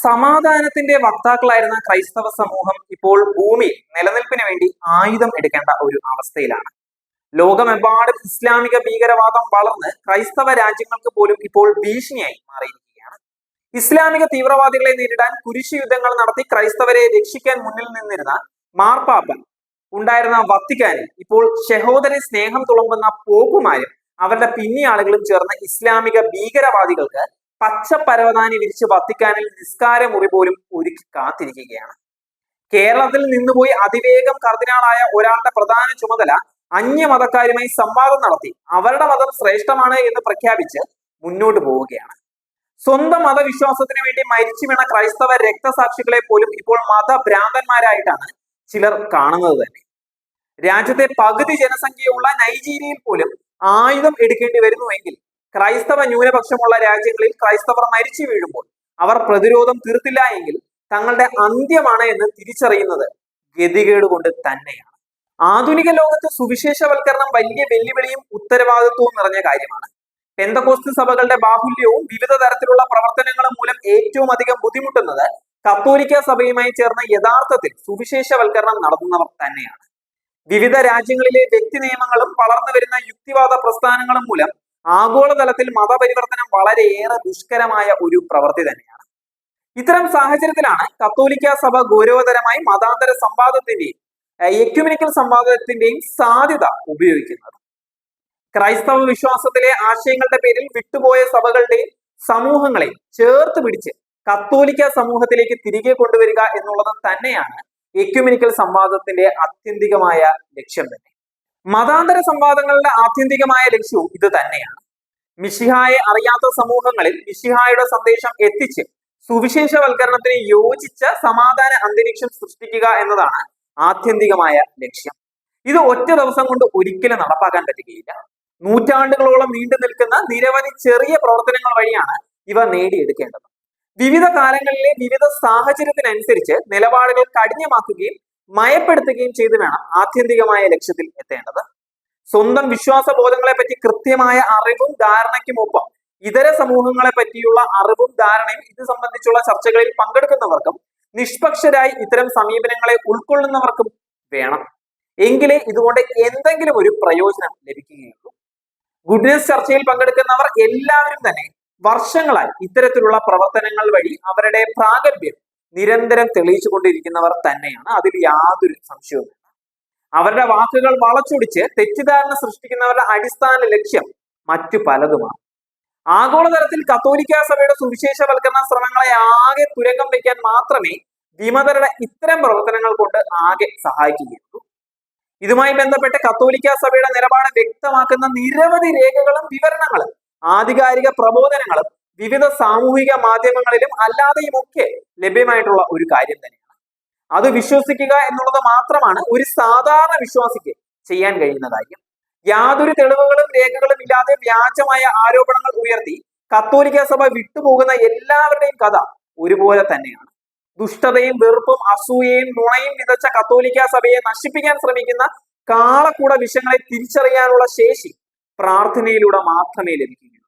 സമാധാനത്തിന്റെ വക്താക്കളായിരുന്ന ക്രൈസ്തവ സമൂഹം ഇപ്പോൾ ഭൂമി നിലനിൽപ്പിന് വേണ്ടി ആയുധം എടുക്കേണ്ട ഒരു അവസ്ഥയിലാണ്. ലോകമെമ്പാടും ഇസ്ലാമിക ഭീകരവാദം വളർന്ന് ക്രൈസ്തവ രാജ്യങ്ങൾക്ക് പോലും ഇപ്പോൾ ഭീഷണിയായി മാറിയിരിക്കുകയാണ്. ഇസ്ലാമിക തീവ്രവാദികളെ നേരിടാൻ കുരിശു യുദ്ധങ്ങൾ നടത്തി ക്രൈസ്തവരെ രക്ഷിക്കാൻ മുന്നിൽ നിന്നിരുന്ന മാർപ്പാപ്പ ഉണ്ടായിരുന്ന വത്തിക്കാനിൽ ഇപ്പോൾ ഷഹോദര സ്നേഹം തുളുമ്പുന്ന പോപ്പുമാരും അവരുടെ പിന്നിയാളുകളും ചേർന്ന് ഇസ്ലാമിക ഭീകരവാദികൾക്ക് പച്ച പരവതാനി വിരിച്ച് വത്തിക്കാനിൽ നിസ്കാര മുറി പോലും ഒരുക്കി കാത്തിരിക്കുകയാണ്. കേരളത്തിൽ നിന്നുപോയി അതിവേഗം കർദിനാളായ ഒരാളുടെ പ്രധാന ചുമതല അന്യ അന്യമതക്കാരുമായി സംവാദം നടത്തി. അവരുടെ മതം ശ്രേഷ്ഠമാണ് എന്ന് പ്രഖ്യാപിച്ച് മുന്നോട്ട് പോവുകയാണ്. സ്വന്തം മതവിശ്വാസത്തിന് വേണ്ടി മരിച്ചു വീണ ക്രൈസ്തവ രക്തസാക്ഷികളെ പോലും ഇപ്പോൾ മതഭ്രാന്തന്മാരായിട്ടാണ് ചിലർ കാണുന്നത് തന്നെ. രാജ്യത്തെ പകുതി ജനസംഖ്യയുള്ള നൈജീരിയയിൽ പോലും ആയുധം എടുക്കേണ്ടി വരുന്നുവെങ്കിൽ ക്രൈസ്തവ ന്യൂനപക്ഷമുള്ള രാജ്യങ്ങളിൽ ക്രൈസ്തവർ മരിച്ചു വീഴുമ്പോൾ അവർ പ്രതിരോധം തീർത്തില്ല എങ്കിൽ തങ്ങളുടെ അന്ത്യമാണ് എന്ന് തിരിച്ചറിയുന്നത് ഗതികേട് കൊണ്ട് തന്നെയാണ്. ആധുനിക ലോകത്ത് സുവിശേഷവൽക്കരണം വലിയ വെല്ലുവിളിയും ഉത്തരവാദിത്വവും നിറഞ്ഞ കാര്യമാണ്. പെന്തകോസ്ത് സഭകളുടെ ബാഹുല്യവും വിവിധ തരത്തിലുള്ള പ്രവർത്തനങ്ങളും മൂലം ഏറ്റവും അധികം ബുദ്ധിമുട്ടുന്നത് കത്തോലിക്ക സഭയുമായി ചേർന്ന യഥാർത്ഥത്തിൽ സുവിശേഷവൽക്കരണം നടത്തുന്നവർ തന്നെയാണ്. വിവിധ രാജ്യങ്ങളിലെ വ്യക്തി നിയമങ്ങളും വളർന്നു വരുന്ന യുക്തിവാദ പ്രസ്ഥാനങ്ങളും മൂലം ആഗോളതലത്തിൽ മതപരിവർത്തനം വളരെയേറെ ദുഷ്കരമായ ഒരു പ്രവൃത്തി തന്നെയാണ്. ഇത്തരം സാഹചര്യത്തിലാണ് കത്തോലിക്ക സഭ ഗൗരവതരമായി മതാന്തര സംവാദത്തിന്റെയും എക്യുമിനിക്കൽ സംവാദത്തിന്റെയും സാധ്യത ഉപയോഗിക്കുന്നത്. ക്രൈസ്തവ വിശ്വാസത്തിലെ ആശയങ്ങളുടെ പേരിൽ വിട്ടുപോയ സഭകളുടെയും സമൂഹങ്ങളെയും ചേർത്ത് പിടിച്ച് കത്തോലിക്ക സമൂഹത്തിലേക്ക് തിരികെ കൊണ്ടുവരിക എന്നുള്ളത് തന്നെയാണ് എക്യുമിനിക്കൽ സംവാദത്തിന്റെ ആത്യന്തികമായ ലക്ഷ്യം തന്നെ. മതാന്തര സംവാദങ്ങളുടെ ആത്യന്തികമായ ലക്ഷ്യവും ഇത് തന്നെയാണ്. മിഷിഹായെ അറിയാത്ത സമൂഹങ്ങളിൽ മിഷിഹായുടെ സന്ദേശം എത്തിച്ച് സുവിശേഷവൽക്കരണത്തിന് യോജിച്ച സമാധാന അന്തരീക്ഷം സൃഷ്ടിക്കുക എന്നതാണ് ആത്യന്തികമായ ലക്ഷ്യം. ഇത് ഒറ്റ ദിവസം കൊണ്ട് ഒരിക്കലും നടപ്പാക്കാൻ പറ്റുകയില്ല. നൂറ്റാണ്ടുകളോളം നീണ്ടു നിൽക്കുന്ന നിരവധി ചെറിയ പ്രവർത്തനങ്ങൾ വഴിയാണ് ഇവ നേടിയെടുക്കേണ്ടത്. വിവിധ കാലങ്ങളിലെ വിവിധ സാഹചര്യത്തിനനുസരിച്ച് നിലപാടുകൾ കഠിനമാക്കുകയും മയപ്പെടുത്തുകയും ചെയ്ത് വേണം ആത്യന്തികമായ ലക്ഷ്യത്തിൽ എത്തേണ്ടത്. സ്വന്തം വിശ്വാസ ബോധങ്ങളെ പറ്റി കൃത്യമായ അറിവും ധാരണയ്ക്കുമൊപ്പം ഇതര സമൂഹങ്ങളെ പറ്റിയുള്ള അറിവും ധാരണയും ഇത് സംബന്ധിച്ചുള്ള ചർച്ചകളിൽ പങ്കെടുക്കുന്നവർക്കും നിഷ്പക്ഷരായി ഇത്തരം സമീപനങ്ങളെ ഉൾക്കൊള്ളുന്നവർക്കും വേണം. എങ്കിലേ ഇതുകൊണ്ട് എന്തെങ്കിലും ഒരു പ്രയോജനം ലഭിക്കുകയുള്ളൂ. ഗുഡ്നസ് ചർച്ചയിൽ പങ്കെടുക്കുന്നവർ എല്ലാവരും തന്നെ വർഷങ്ങളായി ഇത്തരത്തിലുള്ള പ്രവർത്തനങ്ങൾ വഴി അവരുടെ പ്രാഗൽഭ്യം നിരന്തരം തെളിയിച്ചുകൊണ്ടിരിക്കുന്നവർ തന്നെയാണ്. അതിൽ യാതൊരു സംശയവും അവരുടെ വാക്കുകൾ വളച്ചൊടിച്ച് തെറ്റിദ്ധാരണ സൃഷ്ടിക്കുന്നവരുടെ അടിസ്ഥാന ലക്ഷ്യം മറ്റു പലതുമാണ്. ആഗോളതലത്തിൽ കത്തോലിക്ക സഭയുടെ സുവിശേഷവൽക്കരണ ശ്രമങ്ങളെ ആകെ തുരങ്കം വയ്ക്കാൻ മാത്രമേ വിമതരുടെ ഇത്തരം പ്രവർത്തനങ്ങൾ കൊണ്ട് ആകെ സഹായിക്കുകയുള്ളൂ. ഇതുമായി ബന്ധപ്പെട്ട് കത്തോലിക്ക സഭയുടെ നിലപാട് വ്യക്തമാക്കുന്ന നിരവധി രേഖകളും വിവരണങ്ങളും ആധികാരിക പ്രബോധനങ്ങളും വിവിധ സാമൂഹിക മാധ്യമങ്ങളിലും അല്ലാതെയും ഒക്കെ ലഭ്യമായിട്ടുള്ള ഒരു കാര്യം തന്നെയാണ്. അത് വിശ്വസിക്കുക എന്നുള്ളത് മാത്രമാണ് ഒരു സാധാരണ വിശ്വാസിക്ക് ചെയ്യാൻ കഴിയുന്ന കാര്യം. യാതൊരു തെളിവുകളും രേഖകളും ഇല്ലാതെ വ്യാജമായ ആരോപണങ്ങൾ ഉയർത്തി കത്തോലിക്ക സഭ വിട്ടുപോകുന്ന എല്ലാവരുടെയും കഥ ഒരുപോലെ തന്നെയാണ്. ദുഷ്ടതയും വെറുപ്പും അസൂയയും നുണയും വിതച്ച കത്തോലിക്ക സഭയെ നശിപ്പിക്കാൻ ശ്രമിക്കുന്ന കാളക്കൂട വിഷയങ്ങളെ തിരിച്ചറിയാനുള്ള ശേഷി പ്രാർത്ഥനയിലൂടെ മാത്രമേ ലഭിക്കുകയുള്ളൂ.